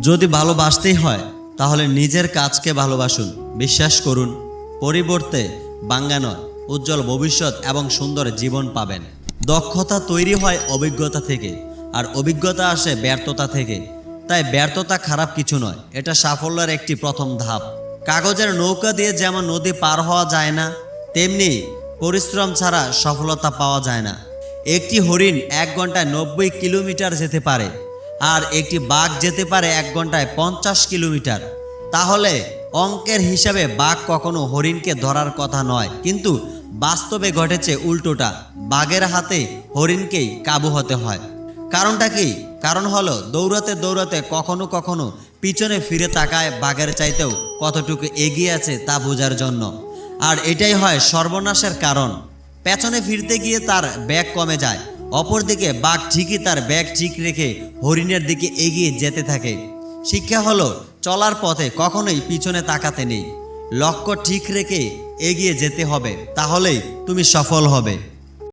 যদি ভালোবাসতেই হয়, তাহলে নিজের কাজকে ভালোবাসুন। বিশ্বাস করুন, পরিবর্তে বাঙ্গা নয়, উজ্জ্বল ভবিষ্যৎ এবং সুন্দর জীবন পাবেন। দক্ষতা তৈরি হয় অভিজ্ঞতা থেকে, আর অভিজ্ঞতা আসে ব্যর্থতা থেকে। তাই ব্যর্থতা খারাপ কিছু নয়, এটা সাফল্যের একটি প্রথম ধাপ। কাগজের নৌকা দিয়ে যেমন নদী পার হওয়া যায় না, তেমনি পরিশ্রম ছাড়া সফলতা পাওয়া যায় না। একটি হরিণ এক ঘন্টায় নব্বই কিলোমিটার যেতে পারে। আর একটি বাঘ যেতে পারে এক ঘন্টায় পঞ্চাশ কিলোমিটার। তাহলে অঙ্কের হিসাবে বাঘ কখনো হরিণকে ধরার কথা নয়, কিন্তু বাস্তবে ঘটেছে উল্টোটা, বাঘের হাতে হরিণকেই কাবু হতে হয়। কারণটা কি? কারণ হলো দৌড়াতে দৌড়াতে কখনো কখনো পিছনে ফিরে তাকায় বাঘের চাইতেও কতটুকু এগিয়ে আছে তা বোঝার জন্য। আর এটাই হয় সর্বনাশের কারণ। পেছনে ফিরতে গিয়ে তার ব্যাগ কমে যায় অপরদিকে বাঘ ঠিকই তার ব্যাগ ঠিক রেখে হরিণের দিকে এগিয়ে যেতে থাকে। শিক্ষা হলো, চলার পথে কখনোই পিছনে তাকাতে নেই। লক্ষ্য ঠিক রেখে এগিয়ে যেতে হবে, তাহলেই তুমি সফল হবে।